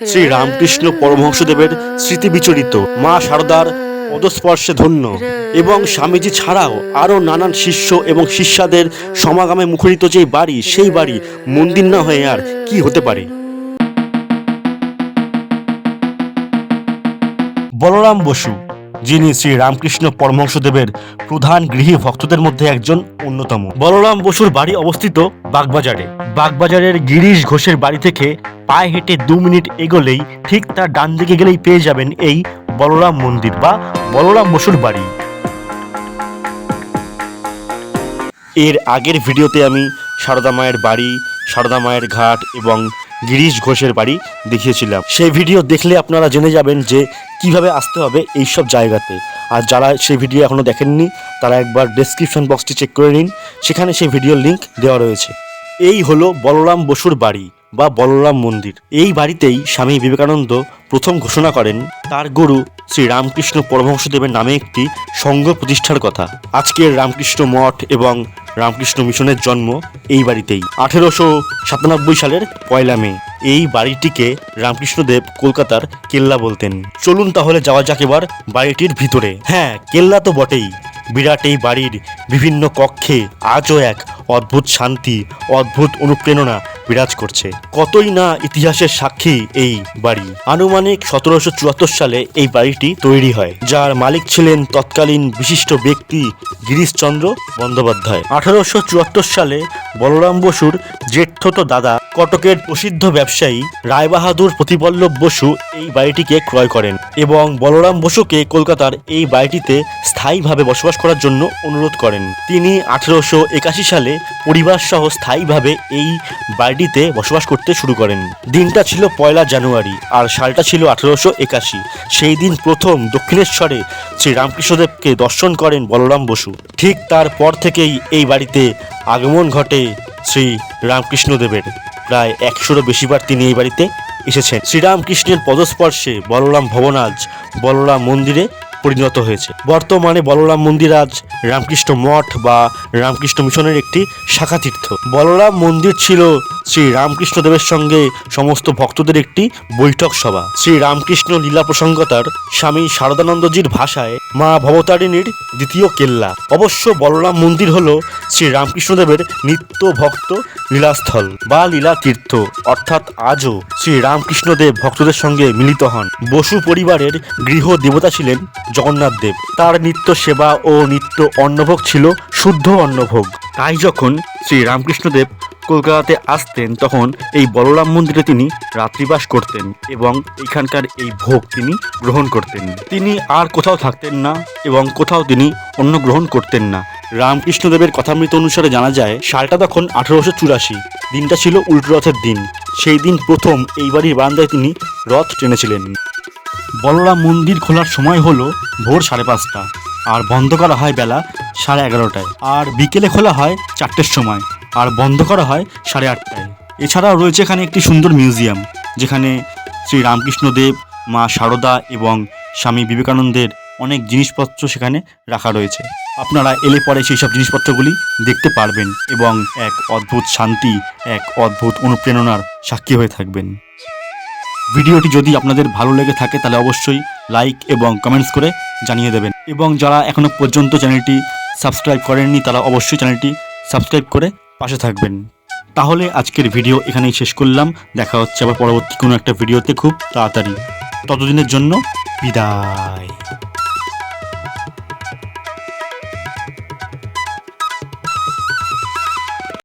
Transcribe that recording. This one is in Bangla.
শ্রী রামকৃষ্ণ পরমহংসদেবের স্মৃতি বিচরিত। মা শারদার পদস্পর্শে ধন্য এবং স্বামীজি ছাড়াও আরও নানান শিষ্য এবং শিষ্যাদের সমাগমে মুখরিত যে বাড়ি, সেই বাড়ি মন্দির না হয়ে আর কি হতে পারে? বলরাম বসু, যিনি শ্রী রামকৃষ্ণ পরমহংসদেবের প্রধান গৃহী ভক্তদের মধ্যে একজন অন্যতম। বলরাম বসুর বাড়ি অবস্থিত বাগবাজারে। বাগবাজারের গিরিশ ঘোষের বাড়ি থেকে পায়ে হেঁটে দু মিনিট এগোলেই ঠিক তার ডান দিকে গেলেই পেয়ে যাবেন এই বলরাম মন্দির বা বলরাম বসুর বাড়ি। এর আগের ভিডিওতে আমি সারদা মায়ের বাড়ি, সারদা মায়ের ঘাট এবং গিরিশ ঘোষের বাড়ি দেখিয়েছিলাম। সেই ভিডিও দেখলে আপনারা জেনে যাবেন যে কীভাবে আসতে হবে এই সব জায়গাতে। আর যারা সেই ভিডিও এখনও দেখেননি, তারা একবার ডেসক্রিপশন বক্সটি চেক করে নিন। সেখানে সেই ভিডিওর লিংক দেওয়া রয়েছে। এই হলো বলরাম বসুর বাড়ি। বা বলরাম মন্দির। এই বাড়িতেই স্বামী বিবেকানন্দ প্রথম ঘোষণা করেন, তার গুরু শ্রী রামকৃষ্ণ পরমহংসদেবের নামে একটি সংঘ প্রতিষ্ঠার কথা। আজকের রামকৃষ্ণ মঠ এবং রামকৃষ্ণ মিশনের জন্ম এই বাড়িতেই। আঠেরোশো সাতানব্বই সালের পয়লা মে। এই বাড়িটিকে রামকৃষ্ণদেব কলকাতার কেল্লা বলতেন। চলুন তাহলে যাওয়া যাক এবার বাড়িটির ভিতরে। হ্যাঁ কেল্লা তো বটেই। বিরাট এই বাড়ির বিভিন্ন কক্ষে আজও এক অদ্ভুত শান্তি, অদ্ভুত অনুপ্রেরণা বিরাজ করছে। কতই না ইতিহাসের সাক্ষী এই বাড়ি। আনুমানিক সতেরোশো চুয়াত্তর সালে এই বাড়িটি তৈরি হয়, যার মালিক ছিলেন তৎকালীন বিশিষ্ট ব্যক্তি গিরিশচন্দ্র বন্দ্যোপাধ্যায়। আঠারোশো চুয়াত্তর সালে বলরাম বসুর জেঠথতো দাদা কটকের প্রসিদ্ধ ব্যবসায়ী রায়বাহাদুর প্রতিপল্লব বসু এই বাড়িটিকে ক্রয় করেন এবং বলরাম বসুকে কলকাতার এই বাড়িটিতে স্থায়ীভাবে বসবাস করার জন্য অনুরোধ করেন। তিনি আঠেরোশো একাশি সালে পরিবার সহ স্থায়ীভাবে এই বাড়িটিতে বসবাস করতে শুরু করেন। দিনটা ছিল পয়লা জানুয়ারি, আর সালটা ছিল আঠেরোশো একাশি। সেই দিন প্রথম দক্ষিণেশ্বরে শ্রী রামকৃষ্ণদেবকে দর্শন করেন বলরাম বসু। ঠিক তারপর থেকেই এই বাড়িতে আগমন ঘটে শ্রী রামকৃষ্ণদেবের প্রায় একশোরও বেশিবার তিনি এই বাড়িতে এসেছেন। শ্রীরামকৃষ্ণের পদস্পর্শে বলরাম ভবনাজ বলরাম মন্দিরে পরিণত হয়েছে। বর্তমানে বলরাম মন্দির আজ রামকৃষ্ণ মঠ বা রামকৃষ্ণ মিশনের একটি শাখা তীর্থ বলরাম মন্দির ছিল শ্রী রামকৃষ্ণদেবের সঙ্গে সমস্ত ভক্তদের একটি বৈঠক সভা। শ্রী রামকৃষ্ণ লীলা প্রসঙ্গতার স্বামী শারদানন্দজির ভাষায় মা ভবতারিণীর দ্বিতীয় কেল্লা। অবশ্য বলরাম মন্দির হল শ্রী রামকৃষ্ণদেবের নিত্য ভক্ত লীলাস্থল বা লীলা তীর্থ অর্থাৎ আজও শ্রী রামকৃষ্ণদেব ভক্তদের সঙ্গে মিলিত হন। বসু পরিবারের গৃহ দেবতা ছিলেন জগন্নাথ দেব। তার নিত্য সেবা ও নিত্য অন্নভোগ ছিল শুদ্ধ অন্নভোগ। তাই যখন শ্রী রামকৃষ্ণদেব কলকাতাতে আসতেন, তখন এই বলরাম মন্দিরে তিনি রাত্রিবাস করতেন এবং এখানকার এই ভোগ তিনি গ্রহণ করতেন। তিনি আর কোথাও থাকতেন না এবং কোথাও তিনি অন্ন গ্রহণ করতেন না। রামকৃষ্ণদেবের কথামৃত অনুসারে জানা যায়, সালটা তখন আঠারোশো চুরাশি। দিনটা ছিল উল্টো রথের দিন। সেই দিন প্রথম এই বাড়ির বারান্দায় তিনি রথ টেনেছিলেন। বলরাম মন্দির খোলার সময় হলো ভোর সাড়ে পাঁচটা, আর বন্ধ করা হয় বেলা সাড়ে এগারোটায়, আর বিকেলে খোলা হয় চারটের সময়, আর বন্ধ করা হয় সাড়ে আটটায়। এছাড়াও রয়েছে এখানে একটি সুন্দর মিউজিয়াম, যেখানে শ্রী রামকৃষ্ণদেব, মা শারদা এবং স্বামী বিবেকানন্দের অনেক জিনিসপত্র সেখানে রাখা রয়েছে। আপনারা এলে পরে সেই সব জিনিসপত্রগুলি দেখতে পারবেন এবং এক অদ্ভুত শান্তি, এক অদ্ভুত অনুপ্রেরণার সাক্ষী হয়ে থাকবেন। ভিডিওটি যদি আপনাদের ভালো লেগে থাকে তাহলে অবশ্যই লাইক এবং কমেন্টস করে জানিয়ে দেবেন। এবং যারা এখনও পর্যন্ত চ্যানেলটি সাবস্ক্রাইব করেননি তারা অবশ্যই চ্যানেলটি সাবস্ক্রাইব করে পাশে থাকবেন। তাহলে আজকের ভিডিও এখানেই শেষ করলাম। দেখা হচ্ছে আবার পরবর্তী কোনো একটা ভিডিওতে খুব তাড়াতাড়ি। ততদিনের জন্য বিদায়।